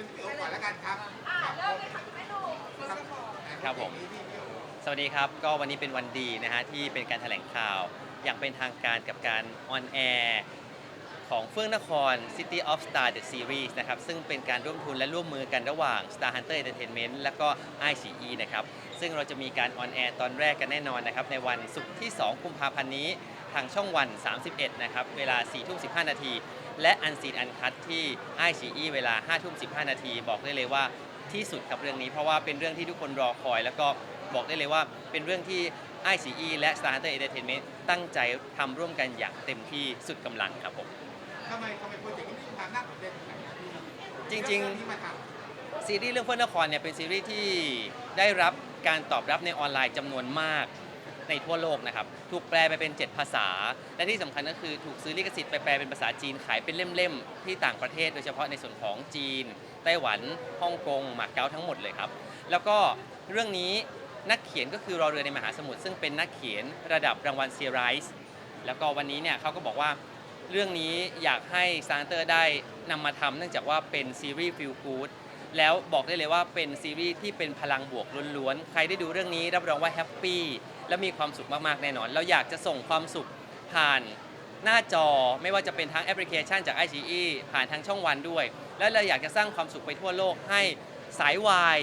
เป็นพี่โอ๋ก่อนแล้วกันครับอ่าเริ่มเลยค่ะคุณแม่หนุ่มครับครับผมพี่พี่โอ๋สวัสดีครับ ก็วันนี้เป็นวันดีนะฮะที่เป็นการแถลงข่าว อย่างเป็นทางการกับการออนแอร์ของเฟื่องนคร City of Star The Series นะครับ ซึ่งเป็นการร่วมทุนและร่วมมือกันระหว่าง Star Hunter Entertainment และก็ ICE นะครับ ซึ่งเราจะมีการออนแอร์ตอนแรกกันแน่นอนนะครับ ในวันศุกร์ที่ 2 กุมภาพันธ์นี้ ทางช่องวัน 31 นะครับ เวลา 4 ทุ่ม 15 นาที และอันซีนอันคัดที่ ICE เวลา5ทุ่ม15 นาที บอกได้เลยว่าที่สุดครับเรื่องนี้ เพราะว่าเป็นเรื่องที่ทุกคนรอคอย แล้วก็บอกได้เลยว่าเป็นเรื่องที่ ICE และ Star Hunter Entertainment ตั้งใจทำร่วมกันอย่างเต็มที่สุดกำลังครับผม ทำไมทำไมโปรเจกต์นี้มีความน่าสนใจตรงไหนครับพี่จริงๆเอที่มาทซีรีส์เรื่องเพื่อนนครเนี่ยเป็นซีรีส์ที่ได้รับการตอบรับในออนไลน์จำนวนมาก ในทั่วโลกนะครับ ถูกแปลไปเป็น 7 ภาษา และที่สำคัญก็คือถูกซื้อลิขสิทธิ์ไปแปลเป็นภาษาจีนขายเป็นเล่มๆ ที่ต่างประเทศ โดยเฉพาะในส่วนของจีน ไต้หวัน ฮ่องกงหมาเก๊าทั้งหมดเลยครับ แล้วก็เรื่องนี้นักเขียนก็คือรอเรือในมหาสมุทรซึ่งเป็นนักเขียนระดับรางวัลเซียไรส์แล้วก็วันนี้เนี่ยเขาก็บอกว่าเรื่องนี้อยากให้ซานเตอร์ได้นำมาทำเนื่องจากว่าเป็นซีรีส์ฟิลกูดแล้วบอกได้เลยว่าเป็นซีรีส์ที่เป็นพลังบวกล้วนๆ ใครได้ดูเรื่องนี้รับรองว่าแฮปปี้ และมีความสุขมากๆแน่นอน เราอยากจะส่งความสุขผ่านหน้าจอไม่ว่าจะเป็นทางแอปพลิเคชันจาก i อ e ผ่านทางช่องวันด้วย และเราอยากจะสร้างความสุขไปทั่วโลกให้สายวาย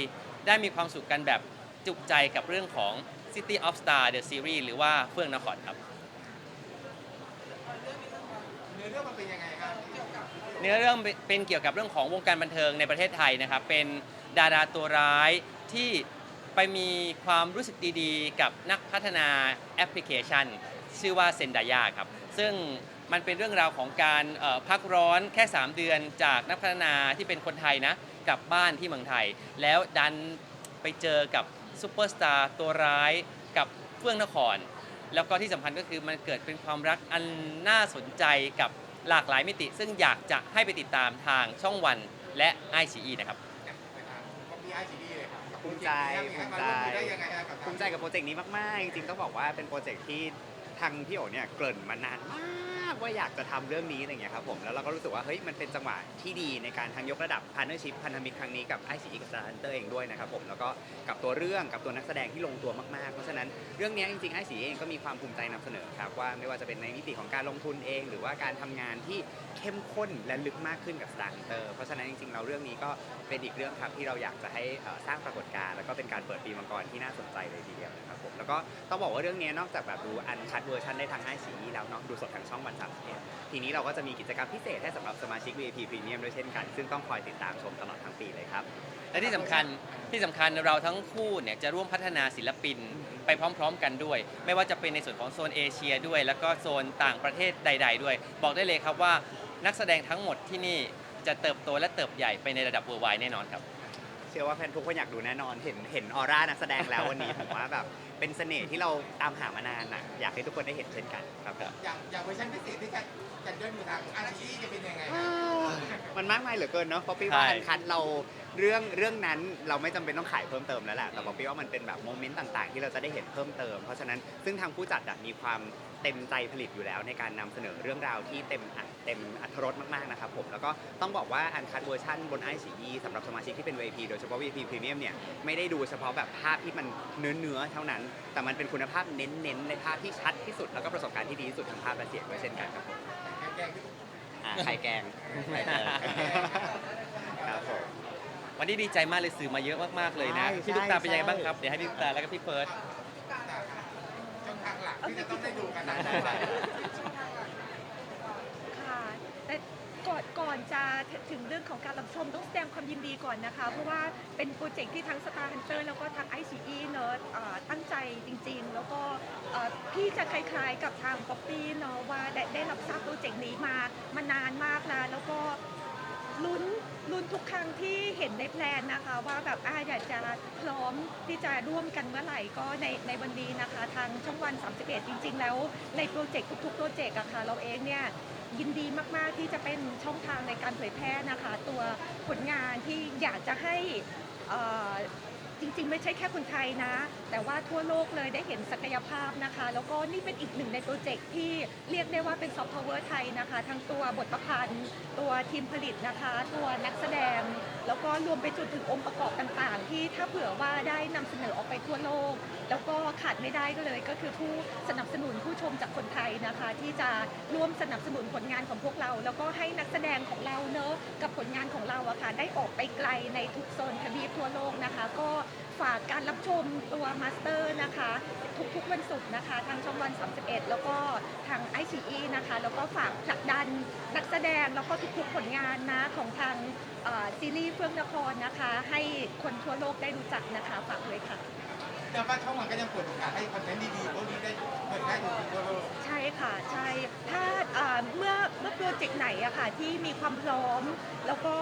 ได้มีความสุขกันแบบจุใจกับเรื่องของ City of Star The Series หรือว่าเฟื่องนครครับำเนื้อเรื่องมันเป็นยังไงครับเกี่ยวกับเนื้อเรื่องเป็นเกี่ยวกับเรื่องของวงการบันเทิงในประเทศไทยนะครับ เป็นดาราตัวร้ายที่ ไปมีความรู้สึกดีๆ กับนักพัฒนาแอปพลิเคชัน ชื่อว่าเซนดายาครับ ซึ่งมันเป็นเรื่องราวของการพักร้อนแค่ 3 เดือนจากนักพัฒนาที่เป็นคนไทยนะกลับบ้านที่เมืองไทย แล้วดันไปเจอกับซูเปอร์สตาร์ตัวร้ายกับเฟื่องนคร แล้วก็ที่สำคัญก็คือมันเกิดเป็นความรักอันน่าสนใจกับหลากหลายมิติ ซึ่งอยากจะให้ไปติดตามทางช่องวันและ i อ e นะครับไปทางก็มีไอซี ภูมิใจภูมิใจภูมิใจกับโปรเจกต์นี้มากๆ จริงๆต้องบอกว่าเป็นโปรเจกต์ที่ทางพี่โอเนี่ยเกริ่นมานานมาก ว่าอยากจะทำเรื่องนี้อะไรอย่างเงี้ยครับผมแล้วเราก็รู้สึกว่าเฮ้ยมันเป็นจังหวะที่ดีในการทางยกระดับ partnership พันธมิตรครั้งนี้กับ i อ e กับ Star Hunter เองด้วยนะครับผมแล้วก็กับตัวเรื่องกับตัวนักแสดงที่ลงตัวมากๆ เพราะฉะนั้นเรื่องนี้จริงๆ i อ e เองก็มีความภูมิใจนำเสนอครับว่าไม่ว่าจะเป็นในมิติของการลงทุนเอง หรือว่าการทำงานที่เข้มข้นและลึกมากขึ้นกับ Star Hunter เพราะฉะนั้นจริงๆเราเรื่องนี้ก็เป็นอีกเรื่องครับที่เราอยากจะให้สร้างปรากฏการณ์แล้วก็เป็นการเปิดปีมังกรที่น่าสนใจเลยทีเดียวนะครับผมแล้วก็ต้องบอกว่าเรื่องนี้นอกจากแบบดูอันคัดเวอร์ชันได้ทางไอซีแล้วเนาะดูสดทางช่องวันสามสิบเอ็ดทีนี้เราก็จะมีกิจกรรมพิเศษให้สำหรับสมาชิก VIP Premium ด้วยเช่นกัน ซึ่งต้องคอยติดตามชมตลอดทั้งปีเลยครับ และที่สำคัญที่สำคัญเราทั้งคู่เนี่ยจะร่วมพัฒนาศิลปินไปพร้อม ๆ กันด้วย ไม่ว่าจะเป็นในส่วนของโซนเอเชียด้วย แล้วก็โซนต่างประเทศใด ๆ ด้วย บอกได้เลยครับว่านักแสดงทั้งหมดที่นี่จะเติบโตและเติบใหญ่ไปในระดับเวอร์ไวแน่นอนครับ ชื่อว่าแฟนทุกคนอยากดูแน่นอน เห็นเห็นออร่านักแสดงแล้ววันนี้ผมว่าแบบเป็นเสน่ห์ที่เราตามหามานานน่ะอยากให้ทุกคนได้เห็นเช่นกันครับอย่างอย่างเวอร์ชันพิเศษที่จะจะเดินอยู่ทางไอซีจะเป็นยังไงครับมันมากมายเหลือเกินเนาะป๊อปปี้ว่าใช่อันคันเรา เรื่องเรื่องนั้นเราไม่จำเป็นต้องขายเพิ่มเติมแล้วแหละแต่ป๊อปปี้ว่ามันเป็นแบบโมเมนต์ต่าง ๆ ที่เราจะได้เห็นเพิ่มเติม เพราะฉะนั้นซึ่งทางผู้จัดอะมีความเต็มใจผลิตอยู่แล้ว ในการนำเสนอเรื่องราวที่เต็มอัดเต็มอัธรสมากๆนะครับผมแล้วก็ต้องบอกว่าอันคัดเวอร์ชันบนไอซีสำหรับสมาชิกที่เป็น VIP โดยเฉพาะ VIP Premium เนี่ยไม่ได้ดูเฉพาะแบบภาพที่มันเนื้อเนื้อๆเท่านั้น แต่มันเป็นคุณภาพเน้นๆในภาพที่ชัดที่สุดแล้วก็ประสบการณ์ที่ดีที่สุดทางภาพและเสียงด้วยเช่นกันครับผม แกงที่อ่าไข่แกง ไข่แกงครับผม วันนี้ดีใจมากเลยสื่อมาเยอะมากๆเลยนะใช่พี่ลูกตาใช่เป็นยังไงบ้างครับเดี๋ยวให้พี่ลูกตาแล้วก็พี่เฟิร์ส ช่องทางหลักที่จะต้องได้ดูกันนะ ค่ะแต่ก่อนก่อนจะถึงเรื่องของการรับชมต้องแสดงความยินดีก่อนนะคะ เพราะว่าเป็นโปรเจกต์ที่ทั้ง Star Hunter แล้วก็ทาง ICE เนอะเอ่อตั้งใจจริงๆ แล้วก็เอ่อพี่จะคล้ายๆกับทางป๊อปปี้เนาะว่าได้ได้รับทราบโปรเจกต์นี้มามานานมากแล้วแล้วก็ ลุ้นลุ้นทุกครั้งที่เห็นในแพลนนะคะ ว่าแบบอาอยากจะพร้อมที่จะร่วมกันเมื่อไหร่ก็ในในวันนี้นะคะ ทางช่องวัน 31 จริง ๆ แล้วในโปรเจกต์ทุกๆโปรเจกต์อะค่ะเราเองเนี่ยยินดีมากๆที่จะเป็นช่องทางในการเผยแพร่นะคะ ตัวผลงานที่อยากจะให้อ่อ จริงๆ ไม่ใช่แค่คนไทยนะ แต่ว่าทั่วโลกเลยได้เห็นศักยภาพนะคะ แล้วก็นี่เป็นอีกหนึ่งในโปรเจกต์ที่เรียกได้ว่าเป็นซอฟต์พาวเวอร์ไทยนะคะ ทั้งตัวบทประพันธ์ ตัวทีมผลิตนะคะ ตัวนักแสดง แล้วก็รวมไปจนถึงองค์ประกอบต่างๆ ที่ถ้าเผื่อว่าได้นำเสนอออกไปทั่วโลก แล้วก็ขาดไม่ได้ก็เลย ก็คือผู้สนับสนุนผู้ชมจากคนไทยนะคะ ที่จะร่วมสนับสนุนผลงานของพวกเรา แล้วก็ให้นักแสดงของเราเนอะกับผลงานของเราอะค่ะได้ออกไปไกลในทุกโซนทวีปทั่วโลกนะคะ ก็ฝากการรับชมตัวมาสเตอร์นะคะ ทุกๆวันศุกร์นะคะ ทางช่องวัน 31 แล้วก็ทางไอชีนะคะ แล้วก็ฝากผลักดันนักแสดงแล้วก็ทุกๆผลงานนะของทางซีรีส์เฟื่องนครนะคะ ให้คนทั่วโลกได้รู้จักนะคะฝากเลยค่ะแต่ว่าช่องวันก็ยังเปิดโอกาสให้คอนเทนต์ดีๆพวกนี้ได้เผยแพร่ถึงทั่วโลกใช่ค่ะใช่ถ้าเอ่อเมื่อเมื่อโปรเจกต์ไหนอะค่ะที่มีความพร้อม แล้วก็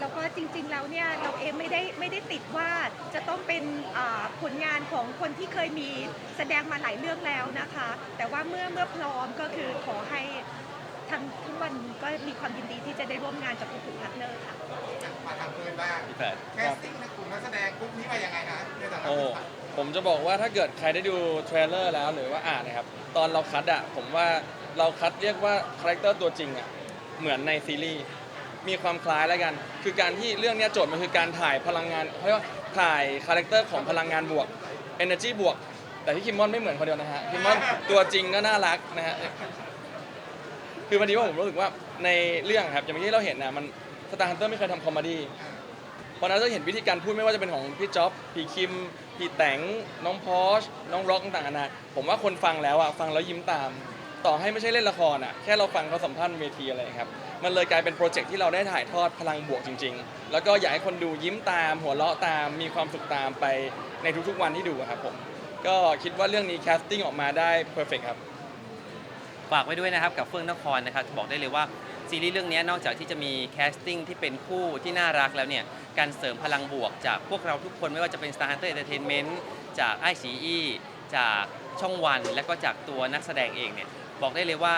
แล้วก็จริงๆแล้วเนี่ยเราเองไม่ได้ไม่ได้ติดว่าจะต้องเป็นอ่าผลงานของคนที่เคยมีแสดงมาหลายเรื่องแล้วนะคะ แต่ว่าเมื่อเมื่อพร้อมก็คือขอให้ ทางทุกวันก็มีความยินดีที่จะได้ร่วมงานกับทุกๆพาร์ทเนอร์ค่ะ มาทำเกินบ้างพี่เปิดแคสติ้งในกลุ่มนักแสดงกลุ่มนี้มายังไงฮะในฐานะโอ้ผมจะบอกว่าถ้าเกิดใครได้ดูเทรลเลอร์แล้วหรือว่าอ่านนะครับ ตอนเราคัดอะผมว่าเราคัดเรียกว่าคาแรคเตอร์ตัวจริงอะเหมือนในซีรีส์ มีความคล้ายแล้วกัน คือการที่เรื่องเนี้ยโจทย์มันคือการถ่ายพลังงานเขาเรียกว่าถ่ายคาแรคเตอร์ของพลังงานบวก energy บวก แต่ที่คิมมอนไม่เหมือนคนเดียวนะฮะ คิมมอนตัวจริงก็น่ารักนะฮะ คือพอดีว่าผมรู้สึกว่าในเรื่องครับอย่างที่เราเห็นนะมันสตาร์ฮันเตอร์ไม่เคยทำคอมเมดี้เพราะนั้นเราเห็นวิธีการพูดไม่ว่าจะเป็นของพี่จ๊อบพี่คิมพี่แตงน้องพอชน้องร็อกต่างๆนานาผมว่าคนฟังแล้วอะฟังแล้วยิ้มตาม ต่อให้ไม่ใช่เล่นละครอะแค่เราฟังเขาสัมภาษณ์บนเวทีอะไรครับมันเลยกลายเป็นโปรเจกต์ที่เราได้ถ่ายทอดพลังบวกจริง ๆ แล้วก็อยากให้คนดูยิ้มตาม หัวเราะตามมีความสุขตามไปในทุกๆวันที่ดูอะครับผมก็คิดว่าเรื่องนี้แคสติ้งออกมาได้เพอร์เฟกครับ ฝากไว้ด้วยนะครับกับเฟื่องนครนะครับบอกได้เลยว่าซีรีส์เรื่องนี้นอกจากที่จะมีแคสติ้งที่เป็นคู่ที่น่ารักแล้วเนี่ยการเสริมพลังบวกจากพวกเราทุกคนไม่ว่าจะเป็น Star Hunter Entertainment จากไอซีอีจากช่องวัน และก็จากตัวนักแสดงเองเนี่ยบอกได้เลยว่า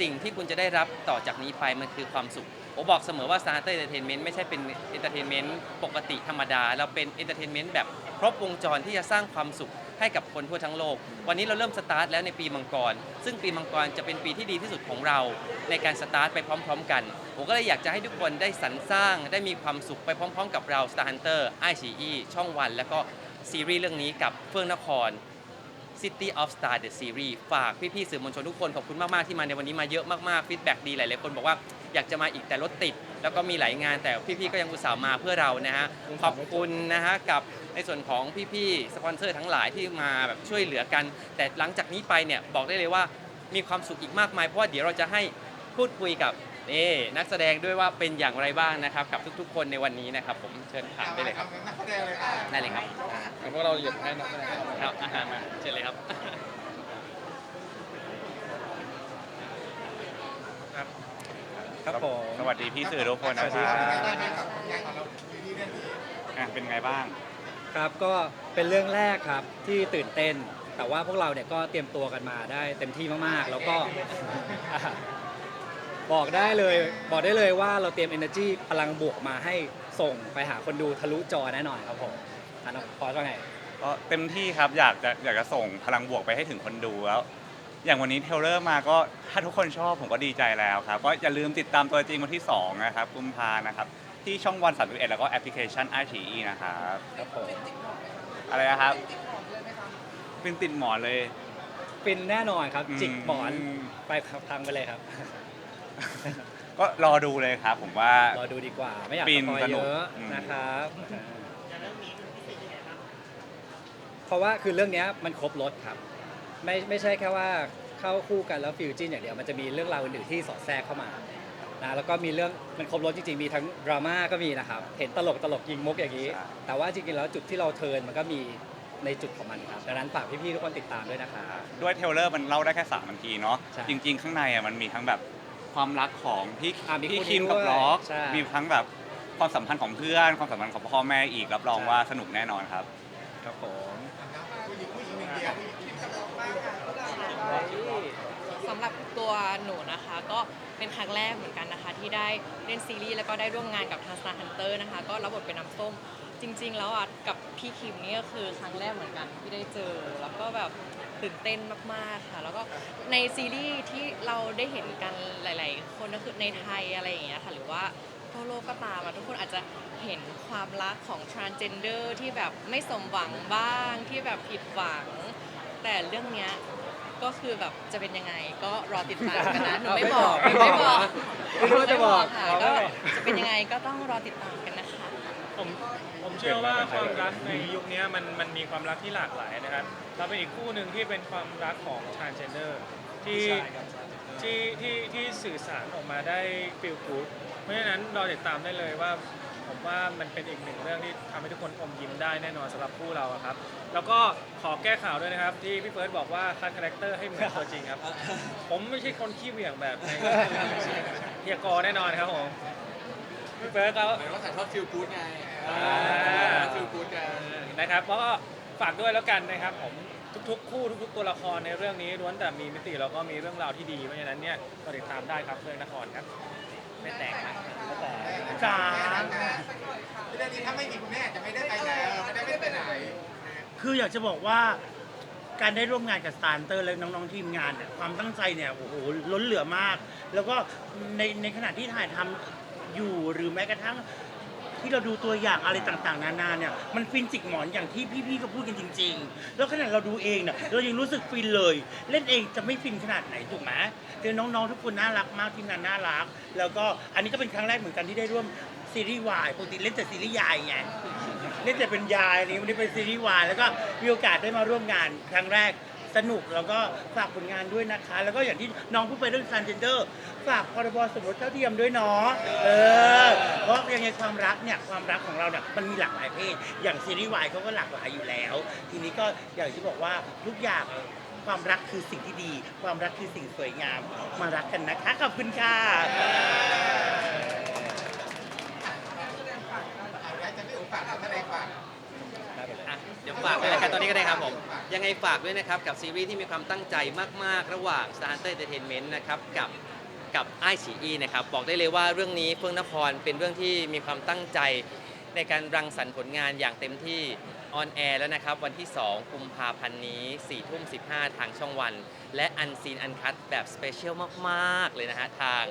สิ่งที่คุณจะได้รับต่อจากนี้ไปมันคือความสุข ผมบอกเสมอว่า Star Hunter Entertainment ไม่ใช่เป็น Entertainment ปกติธรรมดา เราเป็น Entertainment แบบครบวงจรที่จะสร้างความสุขให้กับคนทั่วทั้งโลก วันนี้เราเริ่มสตาร์ทแล้วในปีมังกร ซึ่งปีมังกรจะเป็นปีที่ดีที่สุดของเราในการสตาร์ทไปพร้อม ๆ กัน ผมก็เลยอยากจะให้ทุกคนได้สรรสร้าง ได้มีความสุขไปพร้อม ๆ กับเรา Star Hunter i อ e ช่องวัน แล้วก็ซีรีส์เรื่องนี้กับเฟื่องนคร City of Star The Series ฝากพี่ๆสื่อมวลชนทุกคน ขอบคุณมากๆ ที่มาในวันนี้มาเยอะมากๆฟีดแบ็กดีหลายๆคนบอกว่าอยากจะมาอีกแต่รถติด แล้วก็มีหลายงานแต่พี่ๆก็ยังอุตส่าห์มาเพื่อเรานะฮะขอบคุณนะฮะกับในส่วนของพี่ๆสปอนเซอร์ทั้งหลายที่มาแบบช่วยเหลือกัน แต่หลังจากนี้ไปเนี่ยบอกได้เลยว่ามีความสุขอีกมากมายเพราะว่าเดี๋ยวเราจะให้พูดคุยกับ นี่นักแสดงด้วยว่าเป็นอย่างไรบ้างนะครับกับทุกๆ คนในวันนี้นะครับผมเชิญถามได้เลยครับทำนักแสดงเลยค่ะได้เลยครับอ่างั้นพวกเราเหยียบให้นักแสดงครับอาหารมาเชิญเลยครับครับผมสวัสดีพี่สื่อทุกคนนะคสวัรัสบดีครับเป็นไงบ้างกับผลงานของเราซีรีส์เรื่องนี้อะเป็นไงบ้างครับก็เป็นเรื่องแรกครับที่ตื่นเต้น แต่ว่าพวกเราเนี่ยก็เตรียมตัวกันมาได้เต็มที่มากๆ แล้วก็อ่า บอกได้เลยบอกได้เลยว่าเราเตรียม energy พลังบวกมาให้ส่งไปหาคนดูทะลุจอแน่นอนครับผมอันนั้นพอว่าไง ก็เต็มที่ครับอยากจะอยากจะส่งพลังบวกไปให้ถึงคนดูแล้ว อย่างวันนี้เทรลเลอร์มาก็ถ้าทุกคนชอบผมก็ดีใจแล้วครับ ก็อย่าลืมติดตามตัวจริงวันที่ 2 นะครับกุมภานะครับ ที่ช่องวัน 31 แล้วก็แอปพลิเคชัน i อ e นะครับ ครับผม อะไรนะครับเป็นติดหมอนเลย ฟินแน่นอนครับอืมจิกหมอนไปครับทางไปเลยครับ ก็รอดูเลยครับผมว่า รอดูดีกว่า ไม่อยากฟิสนปอยสนุเยกอะอืม นะครับ เพราะว่าคือเรื่องเนี้ยมันครบรถครับ ไม่ไม่ใช่แค่ว่าเข้าคู่กันแล้วฟิวจินอย่างเดียวมันจะมีเรื่องราวอื่นๆที่สอดแทรกเข้ามานะแล้วก็มีเรื่องมันครบรถจริงๆมีทั้งดราม่าก็มีนะครับ เห็นตลกตลกยิงมุกอย่างนี้แต่ว่าจริงๆแล้วจุดที่เราเทิร์นมันก็มีในจุดของมันครับดังนั้นฝากพี่ๆทุกคนติดตามด้วยนะครับ ด้วยเทรลเลอร์มันเล่าได้แค่3นาทีเนาะใช่ จริง ๆ ข้างในอะมันมีทั้งแบบ ความรักของพี่อะมีพี่คู่คิมนี้กับด้วยล็อกใช่ มีทั้งแบบความสัมพันธ์ของเพื่อน ความสัมพันธ์ของพ่อแม่อีกรับรองใช่ว่าสนุกแน่นอนครับ ครับผมผู้หญิงผู้หญิงหนึ่งเดียวสำหรับตัวหนูนะคะก็เป็นครั้งแรกเหมือนกันนะคะ ที่ได้เล่นซีรีส์แล้วก็ได้ร่วมงานกับทาง Star Hunter นะคะ ก็รับบทเป็นน้ำส้มจริง ๆ แล้วอะกับพี่คิมนี่ก็คือครั้งแรกเหมือนกันที่ได้เจอ แล้วก็แบบ ตื่นเต้นมากๆค่ะ แล้วก็ในซีรีส์ที่เราได้เห็นกันหลาย ๆ คนก็คือในไทยอะไรอย่างเงี้ยค่ะ หรือว่าทั่วโลกก็ตามอะทุกคนอาจจะเห็นความรักของ transgender ที่แบบไม่สมหวังบ้างที่แบบผิดหวัง แต่เรื่องเนี้ยก็คือแบบจะเป็นยังไงก็รอติดตามกันนะหนูไม่บอกหนูไม่บอกไม่รู้ว่าจะบอกค่ะก็จะเป็นยังไงก็ต้องรอติดตามกัน ผมผมเชื่อว่าความรักในยุคนี้มันมันมีความรักที่หลากหลายนะครับเราเป็นอีกคู่หนึ่งที่เป็นความรักของ transgender ที่ที่ที่ที่สื่อสารออกมาได้ feel good เพราะฉะนั้นเราติดตามได้เลยว่าผมว่ามันเป็นอีกหนึ่งเรื่องที่ทำให้ทุกคนอมยิ้มได้แน่นอนสำหรับคู่เราอะครับ แล้วก็ขอแก้ข่าวด้วยนะครับ ที่พี่เฟิร์สบอกว่าคัดคาแรคเตอร์ให้เหมือนตัวจริงครับ ผมไม่ใช่คนขี้เหวี่ยงแบบในเฮียกอแน่นอนครับผมพี่เฟิร์สเขาหมายว่าถ่ายทอดฟิลกู๊ดไง อ่าฟิลกู๊ดกันนะครับเพราะก็ฝากด้วยแล้วกันนะครับผมทุกๆ คู่ทุกๆ ตัวละครในเรื่องนี้ล้วนแต่มีมิติแล้วก็มีเรื่องราวที่ดีเพราะฉะนั้นเนี่ยก็ติดตามได้ครับเรื่องนครครับไม่แตกนะสามเรื่องนี้ถ้าไม่มีคุณแม่จะไม่ได้ไปไหนเออไม่ได้ไม่ไปไหนคืออยากจะบอกว่าการได้ร่วมงานกับสตาร์เตอร์และน้องๆทีมงานเนี่ยความตั้งใจเนี่ยโอ้โหล้นเหลือมาก แล้วก็ในในขณะที่ถ่ายทำอยู่หรือแม้กระทั่ง ที่เราดูตัวอย่างอะไรต่างๆ นานาเนี่ยมันฟินจิกหมอนอย่างที่พี่ๆก็พูดกันจริง ๆ แล้วขนาดเราดูเองเนี่ยเรายังรู้สึกฟินเลย เล่นเองจะไม่ฟินขนาดไหนถูกไหมคือน้องๆทุกคนน่ารักมากทีมงานน่ารัก แล้วก็อันนี้ก็เป็นครั้งแรกเหมือนกันที่ได้ร่วมซีรีส์วายปกติเล่นแต่ซีรีส์ยายไงเล่นแต่เป็นยายนี่วันนี้เป็นซีรีส์วายแล้วก็มีโอกาสได้มาร่วมงานครั้งแรก สนุกแล้วก็ฝากผลงานด้วยนะคะ แล้วก็อย่างที่น้องพูดไปเรื่อง transgender ฝากพรบสมรสเท่าเทียมด้วยเนาะเออเพราะยังไงความรักเนี่ยความรักของเราเนี่ยมันมีหลากหลายเพศ อย่างซีรีส์วายเขาก็หลากหลายอยู่แล้ว ทีนี้ก็อย่างที่บอกว่าทุกอย่างความรักคือสิ่งที่ดี ความรักคือสิ่งสวยงาม มารักกันนะคะ ขอบคุณค่ะเอาแล้วจะไม่อุปฝากเอาแสดงฝากอะ เดี๋ยวฝากไว้แล้วกันตอนนี้ก็ได้ครับผม ยังไงฝากด้วยนะครับ กับซีรีส์ที่มีความตั้งใจมาก ๆ ระหว่าง Star Hunter Entertainment นะครับ กับกับไอฉีอีนะครับ บอกได้เลยว่าเรื่องนี้เฟื่องนครเป็นเรื่องที่มีความตั้งใจ ในการรังสรรค์ผลงานอย่างเต็มที่ออนแอร์แล้วนะครับ วันที่ 2 กุมภาพันธ์นี้4ทุ่ม15 ทางช่องวัน และอันซีนอันคัดแบบสเปเชียลมาก ๆ เลยนะฮะ ทาง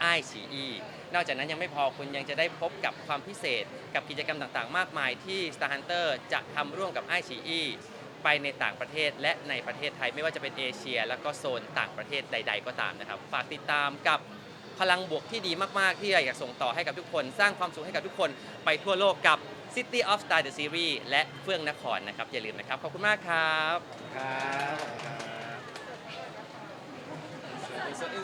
ไอฉีอี นอกจากนั้นยังไม่พอคุณยังจะได้พบกับความพิเศษ กับกิจกรรมต่างๆ มากมายที่ Star Hunter จะทำร่วมกับไอฉีอีไปในต่างประเทศและในประเทศไทยไม่ว่าจะเป็นเอเชีย แล้วก็โซนต่างประเทศใด ๆ ก็ตามนะครับฝากติดตามกับพลังบวกที่ดีมาก ๆ ที่อยากส่งต่อให้กับทุกคน สร้างความสุขให้กับทุกคนไปทั่วโลกกับ City of Star the Series และเฟื่องนครนะครับ อย่าลืมนะครับ ขอบคุณมากครับ ครับ